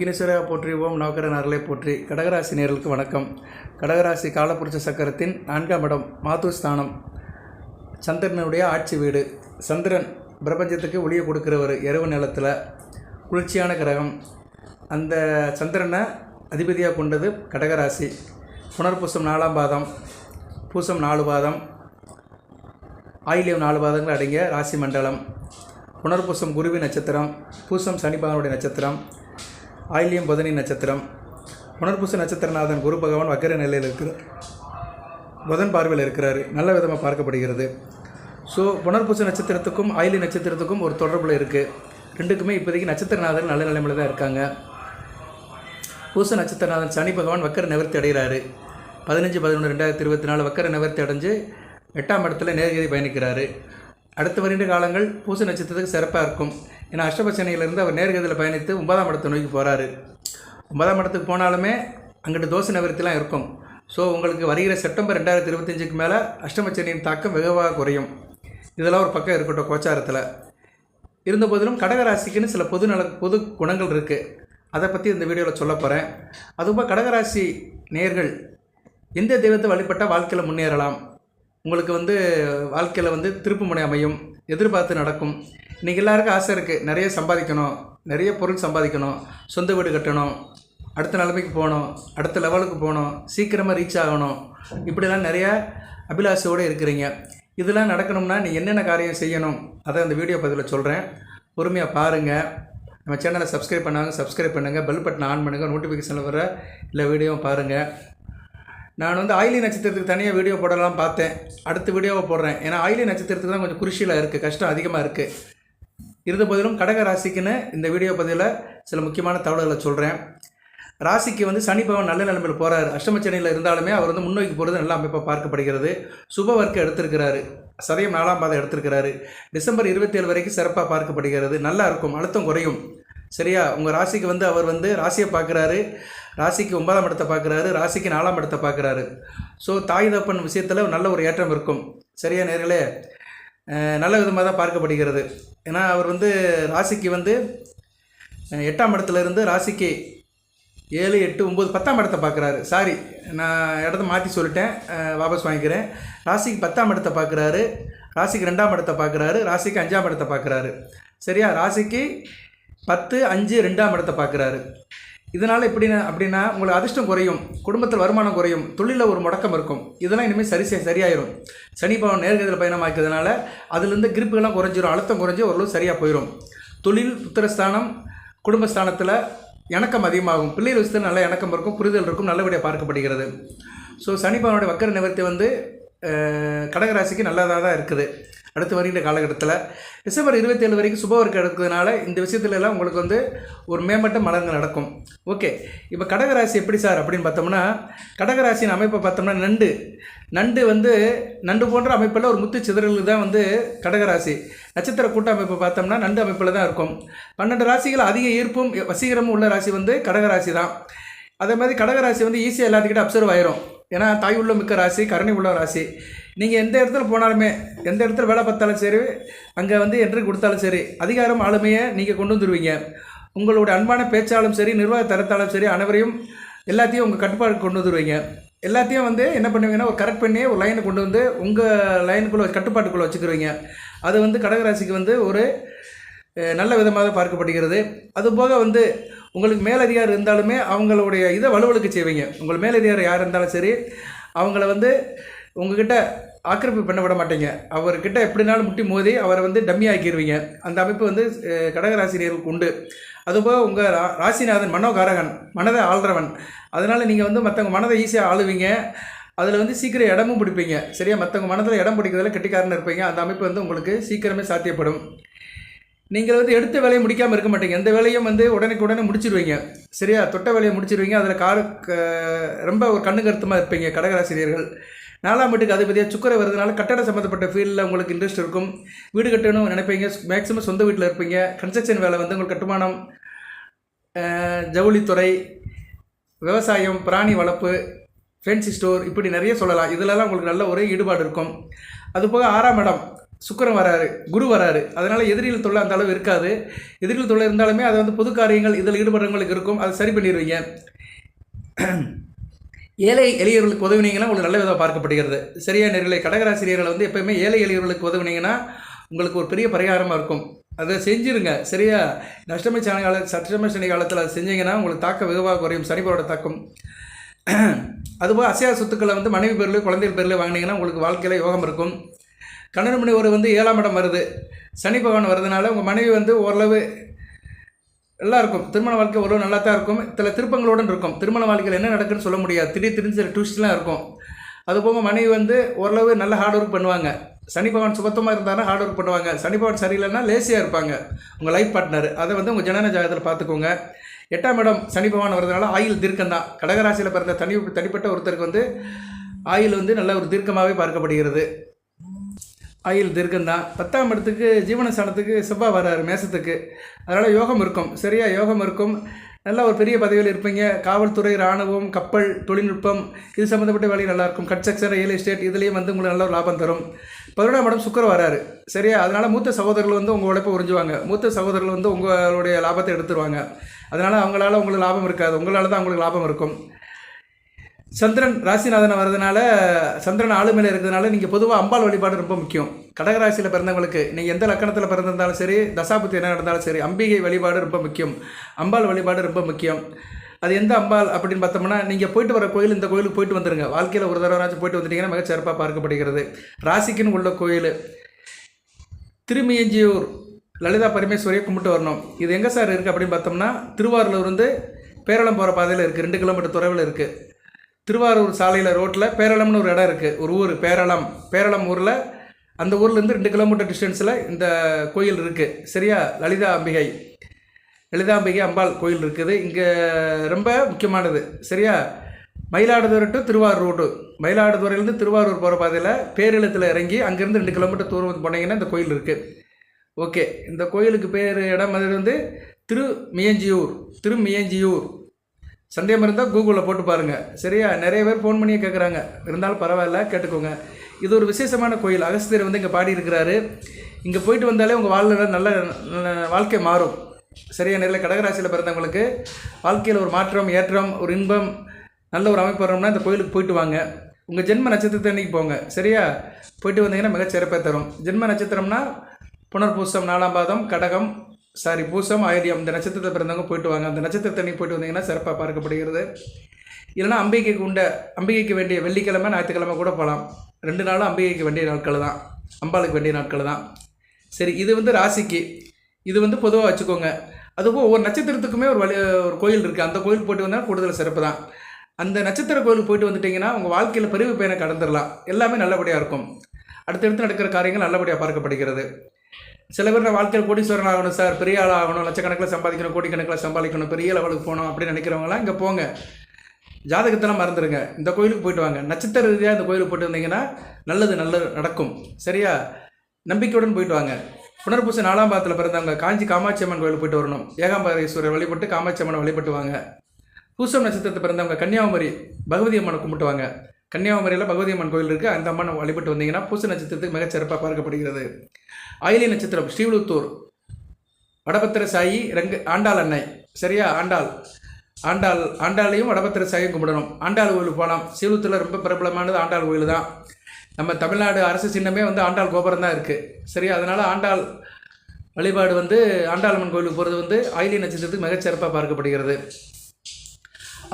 விக்னேஸ்வரா போற்றி ஓம் நவக்கரன் அருளை போற்றி. கடகராசி நேர்களுக்கு வணக்கம். கடகராசி காலப்புருஷ சக்கரத்தின் நான்காம் இடம் மாதுஸ்தானம். சந்திரனுடைய ஆட்சி வீடு. சந்திரன் பிரபஞ்சத்துக்கு ஒளியை கொடுக்குறவர் இரவு நிலத்தில் குளிர்ச்சியான கிரகம். அந்த சந்திரனை அதிபதியாக கொண்டது கடகராசி. புனர்பூசம் நாலாம் பாதம் பூசம் நாலு பாதம் ஆயிலியம் நாலு பாதங்கள் அடங்கிய ராசி மண்டலம். புனர்பூசம் குருவி நட்சத்திரம் பூசம் சனிபாதனுடைய நட்சத்திரம். ஆயிலியம் புதனி நட்சத்திரம். உணர்பூச நட்சத்திரநாதன் குரு பகவான் வக்கர நிலையில் இருக்கிறார் புதன் பார்வையில் இருக்கிறார். நல்ல விதமாக பார்க்கப்படுகிறது. ஸோ புனர்பூச நட்சத்திரத்துக்கும் ஆயிலி நட்சத்திரத்துக்கும் ஒரு தொடர்பில் இருக்குது ரெண்டுக்குமே இப்போதைக்கு நட்சத்திரநாதன் நல்ல நிலைமையில் தான் இருக்காங்க. பூச நட்சத்திரநாதன் சனி பகவான் வக்கர நிவர்த்தி அடைகிறாரு. பதினஞ்சு பதினொன்று ரெண்டாயிரத்தி இருபத்தி நாலு வக்கர நிவர்த்தி அடைஞ்சு எட்டாம் இடத்துல நேர்கதி பயணிக்கிறாரு. அடுத்த வருகின்ற காலங்கள் பூச நட்சத்திரத்துக்கு சிறப்பாக இருக்கும். ஏன்னா அஷ்டபட்சனையிலிருந்து அவர் நேர்கதியில் பயணித்து ஒன்பதாம் இடத்தை நோக்கி போகிறாரு ஒன்பதாம் இடத்துக்கு போனாலுமே அங்கிட்டு தோசை நிவர்த்திலாம் இருக்கும். ஸோ உங்களுக்கு வருகிற செப்டம்பர் ரெண்டாயிரத்தி இருபத்தஞ்சுக்கு மேலே அஷ்டமச்சனியின் தாக்கம் வெகுவாக குறையும். இதெல்லாம் ஒரு பக்கம் இருக்கட்டும் கோச்சாரத்தில். இருந்தபோதிலும் கடகராசிக்குன்னு சில பொது நல பொது குணங்கள் இருக்குது அதை பற்றி இந்த வீடியோவில் சொல்ல போகிறேன் அதுபோல் கடகராசி நேர்கள் எந்த தெய்வத்தை வழிபட்டால் வாழ்க்கையில் முன்னேறலாம்? உங்களுக்கு வந்து வாழ்க்கையில் வந்து திருப்பு முனை அமையும் எதிர்பார்த்து நடக்கும். இன்றைக்கி எல்லாருக்கும் ஆசை இருக்குது நிறைய சம்பாதிக்கணும் நிறைய பொருள் சம்பாதிக்கணும் சொந்த வீடு கட்டணும் அடுத்த நிலைமைக்கு போகணும் அடுத்த லெவலுக்கு போகணும் சீக்கிரமாக ரீச் ஆகணும். இப்படிலாம் நிறைய அபிலாஷையோடு இருக்கிறீங்க. இதெல்லாம் நடக்கணும்னா நீ என்னென்ன காரியம் செய்யணும்? அதை அந்த வீடியோ பதிவில் சொல்கிறேன் பொறுமையாக பாருங்கள் நம்ம சேனலை சப்ஸ்கிரைப் பண்ணாங்க. சப்ஸ்கிரைப் பண்ணுங்கள் பெல் பட்டன் ஆன் பண்ணுங்கள் நோட்டிஃபிகேஷனில் வர இல்லை வீடியோவும் பாருங்கள் நான் வந்து ஆயிலி நட்சத்திரத்துக்கு தனியாக வீடியோ போடலாம் பார்த்தேன். அடுத்த வீடியோவை போடுறேன். ஏன்னா ஆயிலி நட்சத்திரத்துக்கு தான் கொஞ்சம் குருஷியில் இருக்குது கஷ்டம் அதிகமாக இருக்குது இருந்த போதிலும் கடக ராசிக்குன்னு இந்த வீடியோ பதிவில் சில முக்கியமான தகவல்களை சொல்கிறேன் ராசிக்கு வந்து சனி நல்ல நிலைமையில் போகிறார் அஷ்டமச்சனையில் இருந்தாலுமே அவர் வந்து முன்னோக்கி போகிறது நல்ல அமைப்பாக பார்க்கப்படுகிறது. சுப வர்க்கம் எடுத்திருக்கிறாரு. சதயம் நாலாம் பாதை எடுத்திருக்கிறாரு. டிசம்பர் இருபத்தேழு வரைக்கும் சிறப்பாக பார்க்கப்படுகிறது. நல்லா இருக்கும். அழுத்தம் குறையும். சரியா? உங்கள் ராசிக்கு வந்து அவர் வந்து ராசியை பார்க்குறாரு. ராசிக்கு ஒன்பதாம் இடத்தை பார்க்குறாரு ராசிக்கு நாலாம் இடத்தை பார்க்குறாரு. ஸோ தாய் தப்பன் விஷயத்தில் நல்ல ஒரு ஏற்றம் இருக்கும். சரியா நேர்களே? நல்ல விதமாக தான் பார்க்கப்படுகிறது. ஏன்னா அவர் வந்து ராசிக்கு வந்து எட்டாம் இடத்துலேருந்து ராசிக்கு ஏழு எட்டு ஒம்பது பத்தாம் இடத்தை பார்க்குறாரு. சாரி நான் இடத்த மாற்றி சொல்லிட்டேன். வாபஸ் வாங்கிக்கிறேன். ராசிக்கு பத்தாம் இடத்தை பார்க்குறாரு. ராசிக்கு ரெண்டாம் இடத்தை பார்க்குறாரு. ராசிக்கு அஞ்சாம் இடத்தை பார்க்குறாரு. சரியா? ராசிக்கு பத்து அஞ்சு ரெண்டாம் இடத்தை பார்க்குறாரு. இதனால் எப்படின்னா அப்படின்னா உங்களுக்கு அதிர்ஷ்டம் குறையும் குடும்பத்தில் வருமானம் குறையும் தொழிலில் ஒரு முடக்கம் இருக்கும். இதெல்லாம் இனிமேல் சரி சரியாயிரும். சனி பவன் நேர்கதில் பயணமாக்கிறதுனால அதுலேருந்து கிரிப்புகள்லாம் குறைஞ்சிரும் அழுத்தம் குறைஞ்சி ஓரளவு சரியாக போயிடும் தொழில் புத்திரஸ்தானம் குடும்பஸ்தானத்தில் இணக்கம் அதிகமாகும். பிள்ளைகள் விஷயத்தில் நல்ல இணக்கம் இருக்கும் புரிதல் இருக்கும் நல்லபடியாக பார்க்கப்படுகிறது. ஸோ சனி பவனுடைய வக்கர நிவர்த்தி வந்து கடகராசிக்கு நல்லதாக தான் இருக்குது. அடுத்து வருகின்ற காலகட்டத்தில் டிசம்பர் இருபத்தேழு வரைக்கும் சுபவர்க்கு எடுக்கிறதுனால இந்த விஷயத்துல எல்லாம் உங்களுக்கு வந்து ஒரு மேம்பட்ட மலர்கள் நடக்கும். ஓகே இப்போ கடகராசி எப்படி சார் அப்படின்னு பார்த்தோம்னா கடகராசியின் அமைப்பை பார்த்தோம்னா நண்டு. நண்டு வந்து நண்டு போன்ற அமைப்பில் ஒரு முத்து சிதறல் தான் வந்து கடகராசி. நட்சத்திர கூட்ட அமைப்பை பார்த்தோம்னா நண்டு அமைப்பில் தான் இருக்கும். பன்னெண்டு ராசிகள் அதிக ஈர்ப்பும் வசீகரமும் உள்ள ராசி வந்து கடகராசி தான். அதே மாதிரி கடகராசி வந்து ஈஸியாக எல்லாத்துக்கிட்ட அப்சர்வ் ஆயிரும். ஏன்னா தாய் உள்ள மிக்க ராசி கருணை உள்ள ராசி. நீங்கள் எந்த இடத்துல போனாலுமே எந்த இடத்துல வேலை பார்த்தாலும் சரி அங்கே வந்து என்ட்ரி கொடுத்தாலும் சரி அதிகாரம் ஆளுமையை நீங்கள் கொண்டு வந்துடுவீங்க உங்களுடைய அன்பான பேச்சாலும் சரி நிர்வாக தரத்தாலும் சரி அனைவரையும் எல்லாத்தையும் உங்கள் கட்டுப்பாடு கொண்டு வந்துடுவீங்க எல்லாத்தையும் வந்து என்ன பண்ணுவீங்கன்னா ஒரு கரெக்ட் பண்ணி ஒரு லைனை கொண்டு வந்து உங்கள் லைனுக்குள்ளே கட்டுப்பாட்டுக்குள்ளே வச்சுக்கிருவீங்க. அது வந்து கடகராசிக்கு வந்து ஒரு நல்ல விதமாக பார்க்கப்படுகிறது. அதுபோக வந்து உங்களுக்கு மேலதிகாரி இருந்தாலுமே அவங்களுடைய இதை வலுவலுக்கு செய்வீங்க. உங்கள் மேலதிகாரி யார் இருந்தாலும் சரி அவங்கள வந்து உங்ககிட்ட ஆக்கிரமிப்பு பண்ண விட மாட்டீங்க. அவர்கிட்ட எப்படினாலும் முட்டி மோதி அவரை வந்து டம்மி ஆக்கிடுவீங்க அந்த அமைப்பு வந்து கடகராசினியர்களுக்கு உண்டு. அதுபோக உங்கள் ரா ராசிநாதன் மனோகாரகன் மனதை ஆள்றவன். அதனால் நீங்கள் வந்து மற்றவங்க மனதை ஈஸியாக ஆளுவீங்க. அதில் வந்து சீக்கிரம் இடமும் பிடிப்பீங்க. சரியா? மற்றவங்க மனதில் இடம் பிடிக்கிறதுல கெட்டிக்காரன் இருப்பீங்க. அந்த அமைப்பு வந்து உங்களுக்கு சீக்கிரமே சாத்தியப்படும். நீங்கள் வந்து எடுத்த வேலையை முடிக்காமல் இருக்க மாட்டீங்க. எந்த வேலையும் வந்து உடனுக்கு உடனே முடிச்சிடுவீங்க சரியா? தொட்ட வேலையை முடிச்சிருவீங்க. அதில் காரு க- ரொம்ப ஒரு கண்ணு கருத்துமாக இருப்பீங்க கடகராசிரியர்கள் நாலாம் வீட்டுக்கு அதிபதியாக சுக்கரை வருதுனால கட்டட சம்மந்தப்பட்ட ஃபீல்டில் உங்களுக்கு இன்ட்ரெஸ்ட் இருக்கும். வீடு கட்டணும் நினைப்பீங்க. மேக்ஸிமம் சொந்த வீட்டில் இருப்பீங்க. கன்ஸ்ட்ரக்ஷன் வேலை வந்து உங்களுக்கு கட்டுமானம் ஜவுளித்துறை விவசாயம் பிராணி வளர்ப்பு ஃபேன்சி ஸ்டோர் இப்படி நிறைய சொல்லலாம். இதிலலாம் உங்களுக்கு நல்ல ஒரு ஈடுபாடு இருக்கும். அதுபோக ஆறாம் இடம் சுக்கிரன் வராரு குரு வராரு. அதனால் எதிரிகள் தொல்லை அந்த அளவு இருக்காது. எதிரிகள் தொல்லை இருந்தாலுமே அது வந்து பொது காரியங்கள் இதில் ஈடுபடுறவங்களுக்கு இருக்கும். அதை சரி பண்ணிடுவீங்க. ஏழை எளியவர்களுக்கு உதவினீங்கன்னா உங்களுக்கு நல்ல விதமாக பார்க்கப்படுகிறது. சரியா நேரில் கடகராசிரியர்களை வந்து எப்பயுமே ஏழை எளியவர்களுக்கு உதவினீங்கன்னா உங்களுக்கு ஒரு பெரிய பரிகாரமாக இருக்கும். அதை செஞ்சுருங்க. சரியா? நஷ்டமை சனி கால சஷ்டம சனி காலத்தில் அதை செஞ்சீங்கன்னா உங்களுக்கு தாக்கம் வெகுவாக குறையும். சனிபரோட தாக்கம். அதுபோல் அசையா சொத்துக்களை வந்து மனைவி பேரில் குழந்தைகள் பேரில் வாங்கினீங்கன்னா உங்களுக்கு வாழ்க்கையில் யோகம் இருக்கும். கண்ணன் மணி ஒரு வந்து ஏழாம் இடம் வருது. சனி பகவான் வர்றதுனால உங்கள் மனைவி வந்து ஓரளவு நல்லா இருக்கும் திருமண வாழ்க்கை ஓரளவு நல்லா தான் இருக்கும். சில திருப்பங்களுடன் இருக்கும். திருமண வாழ்க்கையில் என்ன நடக்குன்னு சொல்ல முடியாது. திடீர் திடீர் சில ட்விஸ்ட்லாம் இருக்கும். அதுபோக மனைவி வந்து ஓரளவு நல்ல ஹார்ட் ஒர்க் பண்ணுவாங்க. சனி பகவான் சுபத்தமாக இருந்தாலும் ஹார்ட் ஒர்க் பண்ணுவாங்க. சனி பகவான் சரியில்லைன்னா லேசியாக இருப்பாங்க. உங்கள் லைஃப் பார்ட்னர் அதை வந்து உங்கள் ஜனன ஜாகத்தில் பார்த்துக்கோங்க. எட்டாம் இடம் சனி பகவான் வரதுனால ஆயில் தீர்க்கம் தான் கடகராசியில் பிறந்த தனி தனிப்பட்ட ஒருத்தருக்கு வந்து ஆயில் வந்து நல்ல ஒரு தீர்க்கமாகவே பார்க்கப்படுகிறது. ஆயில் தீர்க்கம் தான். பத்தாம் இடத்துக்கு ஜீவனஸ்தானத்துக்கு செவ்வாய் வர்றாரு மேசத்துக்கு. அதனால் யோகம் இருக்கும். சரியா யோகம் இருக்கும். நல்லா ஒரு பெரிய பதவியில் இருப்பீங்க. காவல்துறை இராணுவம் கப்பல் தொழில்நுட்பம் இது சம்மந்தப்பட்ட வேலை நல்லாயிருக்கும் கன்ஸ்ட்ரக்ஷன் ரியல் எஸ்டேட் இதுலேயும் வந்து உங்களுக்கு நல்ல ஒரு லாபம் தரும். பதினொன்றாம் இடம் சுக்கரம் வராரு சரியா? அதனால் மூத்த சகோதரர்கள் வந்து உங்கள் உழைப்பை உறிஞ்சுவாங்க. மூத்த சகோதரர்கள் வந்து உங்களுடைய லாபத்தை எடுத்துருவாங்க. அதனால் அவங்களால உங்களுக்கு லாபம் இருக்காது. உங்களால் தான் அவங்களுக்கு லாபம் இருக்கும். சந்திரன் ராசிநாதனை வர்றதுனால சந்திரன் ஆளுமையில் இருக்கிறதுனால நீங்கள் பொதுவாக அம்பாள் வழிபாடு ரொம்ப முக்கியம். கடகராசியில் பிறந்தவங்களுக்கு நீங்கள் எந்த லக்கணத்தில் பிறந்திருந்தாலும் சரி தசாபுத்தி என்ன நடந்தாலும் சரி அம்பிகை வழிபாடு ரொம்ப முக்கியம். அம்பாள் வழிபாடு ரொம்ப முக்கியம். அது எந்த அம்பாள் அப்படின்னு பார்த்தோம்னா நீங்கள் போயிட்டு வர கோயில் இந்த கோயிலுக்கு போயிட்டு வந்துருங்க. வாழ்க்கையில் ஒரு தடவைனாச்சும் போயிட்டு வந்துட்டீங்கன்னா மிக சிறப்பாக பார்க்கப்படுகிறது. ராசிக்குன்னு உள்ள கோயில் திருமியஞ்சியூர் லலிதா பரமேஸ்வரியை கும்பிட்டு வரணும். இது எங்கே சார் இருக்குது அப்படின்னு பார்த்தோம்னா திருவாரூர்லேருந்து பேரளம் போகிற பாதையில் இருக்குது ரெண்டு கிலோமீட்டர் தொலைவில் இருக்குது திருவாரூர் சாலையில் ரோட்டில் பேரளம்னு ஒரு இடம் இருக்குது ஒரு ஊர் பேரளம். பேரளம் ஊரில் அந்த ஊர்லேருந்து ரெண்டு கிலோமீட்டர் டிஸ்டன்ஸில் இந்த கோயில் இருக்குது சரியா? லலிதா அம்பிகை. லலிதாம்பிகை அம்பாள் கோயில் இருக்குது. இங்கே ரொம்ப முக்கியமானது. சரியா? மயிலாடுதுறை டு திருவாரூர் ரோடு மயிலாடுதுறையிலேருந்து திருவாரூர் போகிற பாதையில் பேரெழுத்தில் இறங்கி அங்கேருந்து ரெண்டு கிலோமீட்டர் தூரம் போனீங்கன்னா இந்த கோயில் இருக்குது ஓகே. இந்த கோயிலுக்கு பேர் இடம் அது வந்து திருமியஞ்சியூர். திருமியஞ்சியூர். சந்தேகம் இருந்தால் கூகுளில் போட்டு பாருங்கள் சரியா? நிறைய பேர் ஃபோன் பண்ணியே கேட்குறாங்க இருந்தாலும் பரவாயில்ல கேட்டுக்கோங்க. இது ஒரு விசேஷமான கோயில். அகஸ்தியர் வந்து இங்கே பாடியிருக்கிறாரு இங்கே போயிட்டு வந்தாலே உங்கள் வாழ்வில் நல்ல வாழ்க்கை மாறும். சரியா? நேரில் கடகராசியில் பிறந்தவங்களுக்கு வாழ்க்கையில் ஒரு மாற்றம் ஏற்றம் ஒரு இன்பம் நல்ல ஒரு அமைப்பு வரணும்னா இந்த கோயிலுக்கு போயிட்டு வாங்க. உங்கள் ஜென்ம நட்சத்திரத்தை அன்றைக்கி போங்க. சரியா? போயிட்டு வந்தீங்கன்னா மிகச் சிறப்பாக தரும். ஜென்ம நட்சத்திரம்னா புனர்பூசம் நாலாம் பாதம் கடகம் சாரி பூசம் ஆயிரியம் இந்த நட்சத்திரத்தை பிறந்தவங்க போயிட்டு வாங்க. அந்த நட்சத்திரத்தை போயிட்டு வந்தீங்கன்னா சிறப்பாக பார்க்கப்படுகிறது. இல்லைனா அம்பிகைக்கு உண்ட அம்பிகைக்கு வேண்டிய வெள்ளிக்கிழமை ஞாயிற்றுக்கிழமை கூட போகலாம். ரெண்டு நாளும் அம்பிகைக்கு வேண்டிய நாட்கள் தான். அம்பாளுக்கு வேண்டிய நாட்கள் தான். சரி இது வந்து ராசிக்கு. இது வந்து பொதுவாக வச்சுக்கோங்க. அதுவும் ஒவ்வொரு நட்சத்திரத்துக்குமே ஒரு வழி ஒரு கோயில் இருக்குது அந்த கோயில் போயிட்டு வந்தால் கூடுதல் சிறப்பு தான். அந்த நட்சத்திர கோயிலுக்கு போயிட்டு வந்துட்டிங்கன்னா உங்கள் வாழ்க்கையில் பெரிய பயனை கடந்துடலாம் எல்லாமே நல்லபடியாக இருக்கும். அடுத்தடுத்து நடக்கிற காரியங்கள் நல்லபடியாக பார்க்கப்படுகிறது. சில பேர் நான் வாழ்க்கையில் கோடீஸ்வரன் ஆகணும் சார் பெரிய ஆள் ஆகணும் லட்சக்கணக்கில் சம்பாதிக்கணும் கோடிக்கணக்கில் சம்பாதிக்கணும் பெரிய லெவலுக்கு போகணும் அப்படின்னு நினைக்கிறவங்களாம் இங்கே போங்க. ஜாதகத்தெல்லாம் மறந்துடுங்க இந்த கோயிலுக்கு போயிட்டு வாங்க. நட்சத்திர ரீதியாக இந்த கோயிலுக்கு போயிட்டு வந்தீங்கன்னா நல்லது நல்லது நடக்கும். சரியா? நம்பிக்கையுடன் போயிட்டு வாங்க. புனர்பூச நாலாம் பாதத்தில் பிறந்தவங்க காஞ்சி காமாட்சி அம்மன் கோயிலுக்கு போயிட்டு வரணும். ஏகாம்பரேஸ்வரர் வழிபட்டு காமாட்சி அம்மனை வழிபட்டு வாங்க. பூசம் நட்சத்திரத்தை பிறந்தவங்க கன்னியாகுமரி பகவதி அம்மனை கும்பிட்டுவாங்க கன்னியாகுமரியில் பகவதி அம்மன் கோயில் இருக்குது அந்த அம்மனை வழிபட்டு வந்தீங்கன்னா பூச நட்சத்திரத்துக்கு மிகச்சிறப்பாக பார்க்கப்படுகிறது. ஆயிலி நட்சத்திரம் ஸ்ரீவிழுத்தூர் வடபத்திர சாயி ரெங்க ஆண்டாள் அன்னை. சரியா? ஆண்டாள். ஆண்டாள் ஆண்டாளையும் வடபத்திர சாயும் கும்பிடணும். ஆண்டாள் கோயிலுக்கு போகலாம். சீலூத்தில் ரொம்ப பிரபலமானது ஆண்டாள் கோயில் தான். நம்ம தமிழ்நாடு அரசு சின்னமே வந்து ஆண்டாள் கோபுரம் தான் இருக்குது சரியா? அதனால் ஆண்டாள் வழிபாடு வந்து ஆண்டாளம்மன் கோயிலுக்கு போகிறது வந்து ஆயிலி நட்சத்திரத்துக்கு மிகச்சிறப்பாக பார்க்கப்படுகிறது.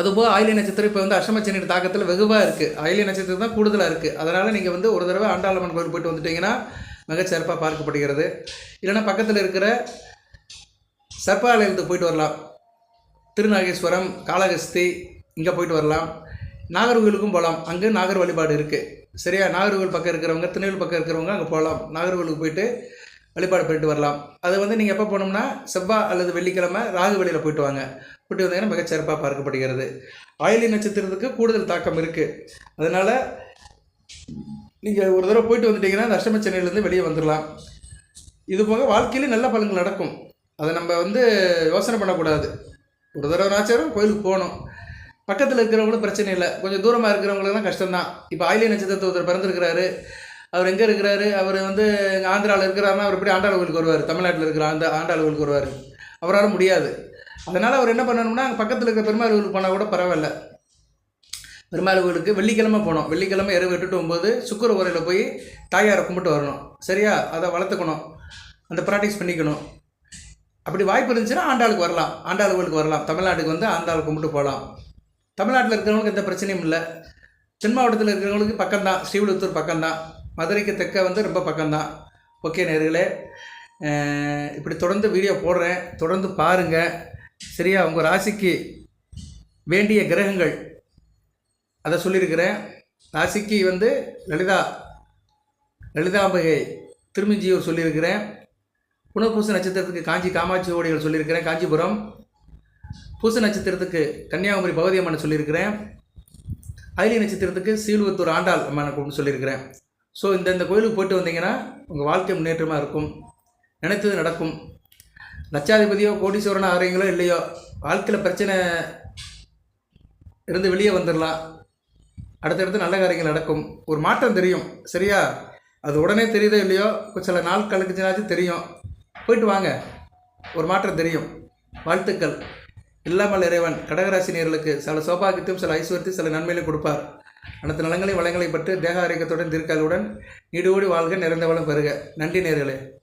அதுபோல் ஆயிலி நட்சத்திரம் இப்போ வந்து அஷ்டமச்சனியின் தாக்கத்தில் வெகுவாக இருக்குது ஆயிலி நட்சத்திரம் தான் கூடுதலாக இருக்குது அதனால் நீங்கள் வந்து ஒரு தடவை ஆண்டாளம்மன் கோயில் போயிட்டு வந்துட்டிங்கன்னா மிகச்சிறப்பாக பார்க்கப்படுகிறது. இல்லைன்னா பக்கத்தில் இருக்கிற சர்ப்பாலயத்துக்கு போயிட்டு வரலாம். திருநாகேஸ்வரம் காளகஸ்தி இங்கே போயிட்டு வரலாம். நாகர்கோவிலுக்கும் போகலாம் அங்கே நாகர் வழிபாடு இருக்குது சரியா? நாகர்கோவில் பக்கம் இருக்கிறவங்க திருநெல்வேலி பக்கம் இருக்கிறவங்க அங்கே போகலாம் நாகர்கோவிலுக்கு போயிட்டு வழிபாடு போயிட்டு வரலாம். அது வந்து நீங்கள் எப்போ போனோம்னா செவ்வாய் அல்லது வெள்ளிக்கிழமை ராகு வெளியில் போயிட்டு வாங்க. போயிட்டு வந்தீங்கன்னா மிகச்சிறப்பாக பார்க்கப்படுகிறது. ஆயிலி நட்சத்திரத்துக்கு கூடுதல் தாக்கம் இருக்குது அதனால் நீங்கள் ஒரு தடவை போயிட்டு வந்துட்டீங்கன்னா அந்த அஷ்டம சென்னையிலேருந்து வெளியே வந்துடலாம் இது போக வாழ்க்கையிலே நல்ல பலன்கள் நடக்கும். அதை நம்ம வந்து யோசனை பண்ணக்கூடாது. ஒரு தடவை நாச்சாரம் கோயிலுக்கு போகணும். பக்கத்தில் இருக்கிறவங்களும் பிரச்சனை இல்லை. கொஞ்சம் தூரமாக இருக்கிறவங்களுக்குலாம் கஷ்டம்தான். இப்போ ஆயிலிய நட்சத்திரத்தை ஒருத்தர் பிறந்திருக்கிறாரு. அவர் எங்கே இருக்கிறாரு? அவர் வந்து ஆந்திராவில் இருக்கிறாருன்னா அவர் எப்படி ஆண்டாள் கோயிலுக்கு வருவார்? தமிழ்நாட்டில் இருக்கிற அந்த ஆண்டாள் கோயிலுக்கு வருவார். அவரால் முடியாது. அதனால் அவர் என்ன பண்ணணும்னா அங்கே பக்கத்தில் இருக்கிற பெருமாள் கோயிலுக்கு போனால் கூட பரவாயில்ல. பெருமாள் வீடுக்கு வெள்ளிக்கிழமை போனோம். வெள்ளிக்கிழமை இரவு எட்டுட்டு ஒம்பது சுக்கர உரையில் போய் தாயாரை கும்பிட்டு வரணும். சரியா? அதை வளர்த்துக்கணும். அந்த ப்ராக்டிஸ் பண்ணிக்கணும். அப்படி வாய்ப்பு இருந்துச்சுன்னா ஆண்டாளுக்கு வரலாம். ஆண்டாள் கோயிலுக்கு வரலாம். தமிழ்நாட்டுக்கு வந்து ஆண்டாள் கும்பிட்டு போகலாம். தமிழ்நாட்டில் இருக்கிறவங்களுக்கு எந்த பிரச்சனையும் இல்லை. தென் மாவட்டத்தில் இருக்கிறவங்களுக்கு பக்கம்தான். ஸ்ரீவிழுத்தூர் பக்கம்தான். மதுரைக்கு தெற்க வந்து ரொம்ப பக்கம்தான். ஓகே நேர்களே. இப்படி தொடர்ந்து வீடியோ போடுறேன். தொடர்ந்து பாருங்கள் சரியா? உங்கள் ராசிக்கு வேண்டிய கிரகங்கள் அதை சொல்லியிருக்கிறேன். ராசிக்கு வந்து லலிதா லலிதாம்பிகை திருமிஞ்சியூர் சொல்லியிருக்கிறேன். புனர்பூச நட்சத்திரத்துக்கு காஞ்சி காமாட்சி ஓடிகள் சொல்லியிருக்கிறேன் காஞ்சிபுரம். பூச நட்சத்திரத்துக்கு கன்னியாகுமரி பகவதி அம்மனை சொல்லியிருக்கிறேன். அயலி நட்சத்திரத்துக்கு சீலுவத்தூர் ஆண்டாள் அம்மனை கூப்பிட்டு சொல்லியிருக்கிறேன். ஸோ இந்த இந்த கோயிலுக்கு போயிட்டு வந்தீங்கன்னா உங்கள் வாழ்க்கை முன்னேற்றமாக இருக்கும். நினைத்தது நடக்கும். லட்சாதிபதியோ கோடீஸ்வரனோ ஆகிறீங்களோ இல்லையோ வாழ்க்கையில் பிரச்சனை இருந்து வெளியே வந்துடலாம் அடுத்தடுத்து நல்ல காரியங்கள் நடக்கும். ஒரு மாற்றம் தெரியும். சரியா? அது உடனே தெரியுதோ இல்லையோ? சில நாள் கழிச்சுனாச்சும் தெரியும். போயிட்டு வாங்க. ஒரு மாற்றம் தெரியும். வாழ்த்துக்கள். இல்லாமல் இறைவன் கடகராசினியர்களுக்கு சில சோபாகியத்தையும் சில ஐஸ்வர்யத்தையும் சில நன்மைகளையும் கொடுப்பார். அனைத்து நலங்களையும் வளங்களை பற்றி தேக ஆரோக்கியத்துடன் தீர்க்காலுடன் நீடோடி வாழ்க நிறைந்த வளம் பெறுக. நன்றி நேர்களே.